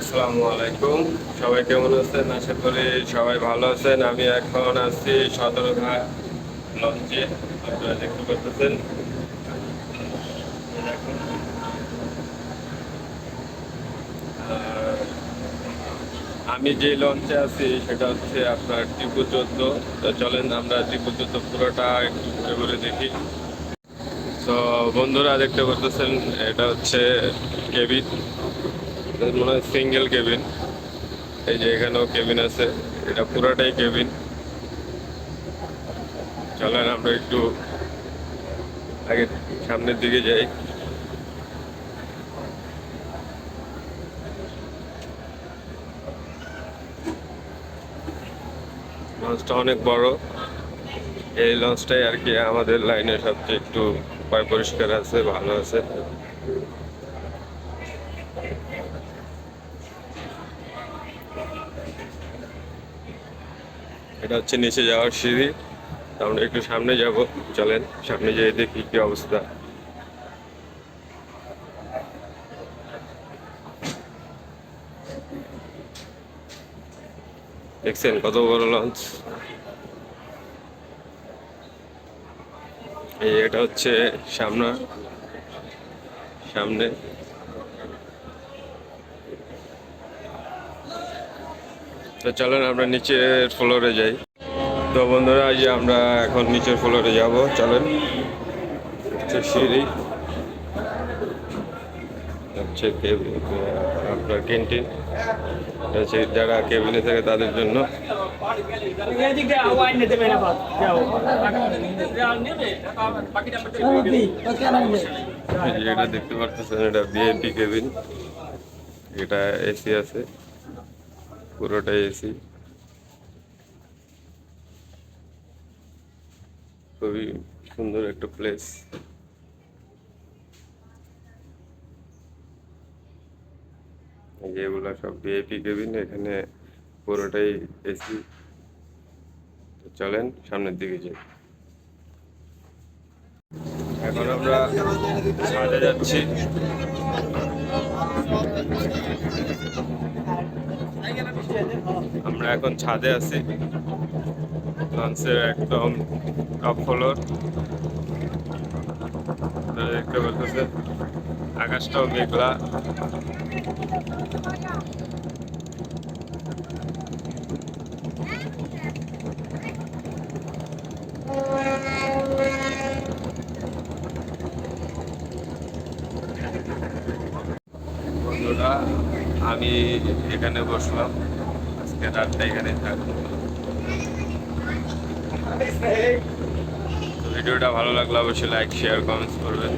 আসসালামু আলাইকুম। সবাই কেমন আছেন? আশা করি সবাই ভালো আছেন। আমি এখন আছি সদরঘাট লঞ্চে। আপনারা দেখতে পাচ্ছেন। আমি যে লঞ্চে আছি, সেটা হচ্ছে আপনার টিপু চোদ্দ। তো চলেন আমরা টিপু চোদ্দ পুরোটা একটু ঘুরে ঘুরে দেখি। তো বন্ধুরা দেখতে পাচ্ছেন, এটা হচ্ছে কেবিন। মনে হয় সিঙ্গেল কেবিন এই যে এখানেও কেবিন আছে। এটা পুরাটাই কেবিন চলেন, আমরা একটু আগে সামনের দিকে যাই। লঞ্চটা অনেক বড়। এই লঞ্চটাই আর কি আমাদের লাইনে সবচেয়ে একটু পরিষ্কার আছে, ভালো আছে। এটা হচ্ছে নিচে যাওয়ার সিঁড়ি। আমরা একটু সামনে যাব। চলেন, সামনে যেয়ে দেখি কি অবস্থা। দেখছেন কত বড় লঞ্চ? এই এটা হচ্ছে সামনা। সামনে। তো চলেন আমরা নিচের ফ্লোরে যাই। তো বন্ধুরা আজ আমরা এখন নিচের ফ্লোরে যাব, চলেন। সিঁড়ি। হচ্ছে আপনার ক্যান্টিন। হচ্ছে যারা কেবিনে থাকে তাদের জন্য। যে এটা দেখতে পারতেছেন, এটা ভিআইপি কেবিন। এটা এসি আছে। পুরোটাই এসি খুবই সুন্দর একটা প্লেস এই যে এগুলা সব ভিআইপি কেবিন এখানে পুরোটাই এসি চলেন, সামনের দিকে যাই। এখন আমরা ছাদে যাচ্ছি আমরা এখন ছাদে আছি। লঞ্চের একদম টপ ফ্লোর দেখতে আকাশটাও মেঘলা। আমি এখানে বসলাম। রাতটা এখানে থাকব ভিডিওটা ভালো লাগলে অবশ্যই লাইক শেয়ার কমেন্টস করবেন।